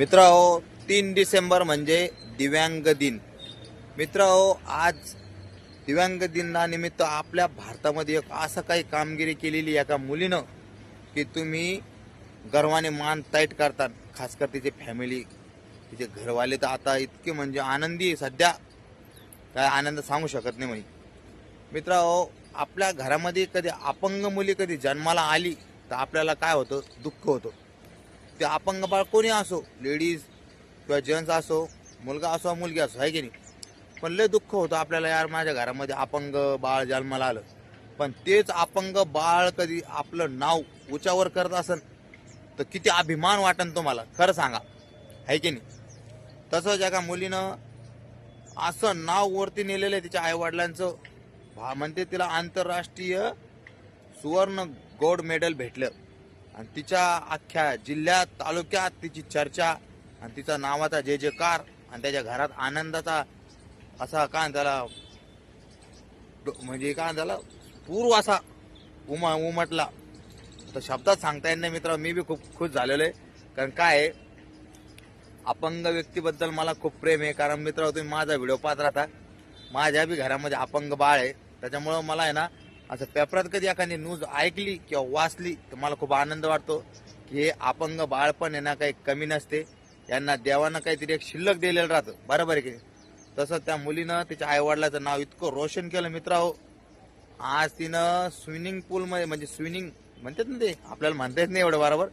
मित्र हो तीन डिसेंबर म्हणजे दिव्यांग दिन. मित्र हो आज दिव्यांग दिनानिमित्त आपल्या भारतामध्ये एक असं काही कामगिरी केलेली एका मुलीनं की तुम्ही गर्वाने मान टाईट करतात. खासकर तिची फॅमिली तिचे घरवाले तर आता इतके म्हणजे आनंदी आहे सध्या. काय आनंद सांगू शकत नाही म्हणजे मित्र आपल्या घरामध्ये कधी अपंग मुली कधी जन्माला आली तर आपल्याला काय होतं? दुःख होतं. ते अपंग बाळ कोणी असो लेडीज किंवा जेंट्स असो मुलगा असो मुलगी असो आहे की नाही? पण लय दुःख होतं आपल्याला यार माझ्या घरामध्ये अपंग बाळ जन्माला आलं. पण तेच अपंग बाळ कधी आपलं नाव उचावर करत असन तर किती अभिमान वाटन तुम्हाला खरं सांगा. आहे की नाही? तसंच एका मुलीनं असं नाव वरती नेलेलं आहे तिच्या आईवडिलांचं. भा म्हणते तिला आंतरराष्ट्रीय सुवर्ण गोल्ड मेडल भेटलं. आणि तिच्या अख्ख्या जिल्ह्यात तालुक्यात तिची चर्चा आणि तिचा नावाचा जे जे कार आणि त्याच्या घरात आनंदाचा असा काय त्याला म्हणजे काय त्याला पूर्व असा उमा उमटला. तर शब्दात सांगता येत नाही मित्र मी बी खूप खुश झालेलो आहे. कारण काय आहे अपंग व्यक्तीबद्दल मला खूप प्रेम आहे. कारण मित्र तुम्ही माझा व्हिडिओ पाहत राहता. माझ्या बी घरामध्ये अपंग बाळ आहे. त्याच्यामुळं मला आहे ना असं पेपरात कधी एखादी न्यूज ऐकली किंवा वाचली तर मला खूप आनंद वाटतो की हे अपंग बाळपण यांना काही कमी नसते. यांना देवानं काहीतरी एक शिल्लक दिलेलं राहतं. बरोबर आहे की तसं त्या मुलीनं तिच्या आईवडिलाचं नाव इतकं रोशन केलं मित्र हो. आज तिनं स्विमिंग पूलमध्ये म्हणजे स्विमिंग म्हणतात ना ते आपल्याला म्हणता येत नाही एवढं बरोबर.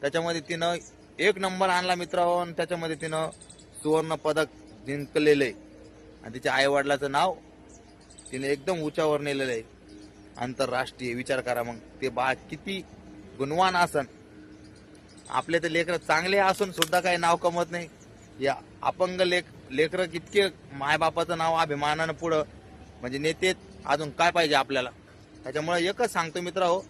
त्याच्यामध्ये तिनं एक नंबर आणला मित्र हो आणि त्याच्यामध्ये तिनं सुवर्ण पदक जिंकलेलं आहे. आणि तिच्या आईवडिलाचं नाव तिने एकदम उंचावर नेलेलं आहे. आंतरराष्ट्रीय विचार करा मग. ते बाळ किती गुणवान असन आपले तर लेकरं चांगले असून सुद्धा काही नाव कमवत नाही. या अपंग लेख लेकरं कितके मायबापाचं नाव अभिमानानं पुढं म्हणजे नेतेत अजून काय पाहिजे आपल्याला? त्याच्यामुळे एकच सांगतो मित्र हो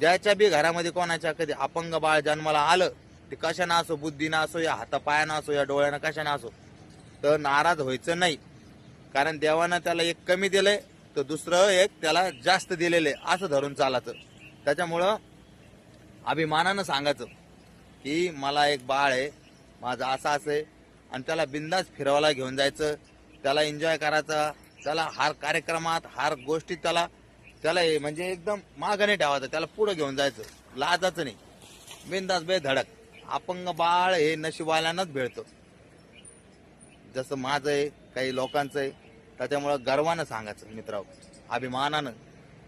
ज्याच्या बी घरामध्ये कोणाच्या कधी अपंग बाळ जन्माला आलं ते कशानं असो बुद्धीनं असो या हातापायानं असो या डोळ्यानं कशानं असो तर नाराज व्हायचं नाही. कारण देवानं त्याला एक कमी दिलंय तर दुसरं एक त्याला जास्त दिलेलं आहे असं धरून चालायचं. त्याच्यामुळं अभिमानानं सांगायचं की मला एक बाळ आहे माझं असं असं आहे. आणि त्याला बिंदास फिरवायला घेऊन जायचं. त्याला एन्जॉय करायचा. त्याला हार कार्यक्रमात हार गोष्टीत त्याला त्याला हे म्हणजे एकदम मागं नाही ठेवायचं. त्याला पुढं घेऊन जायचं. लाजाचं नाही. बिंदास बेधडक अपंग बाळ हे नशिबाल्यानंच भेटतं. जसं माझं आहे काही लोकांचं आहे त्याच्यामुळं गर्वानं सांगायचं मित्राव अभिमानानं.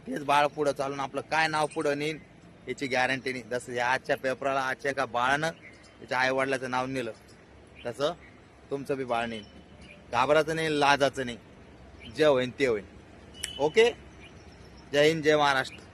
तेच बाळ पुढं चालून आपलं काय नाव पुढं नेईन याची गॅरंटी नाही. जसं या आजच्या पेपराला आजच्या एका बाळानं त्याच्या आईवडिलाचं नाव नेलं तसं तुमचं बी बाळ नेईन. घाबराचं नाही लाजाचं नाही. जे होईन ते होईन. ओके? जय हिंद जय महाराष्ट्र.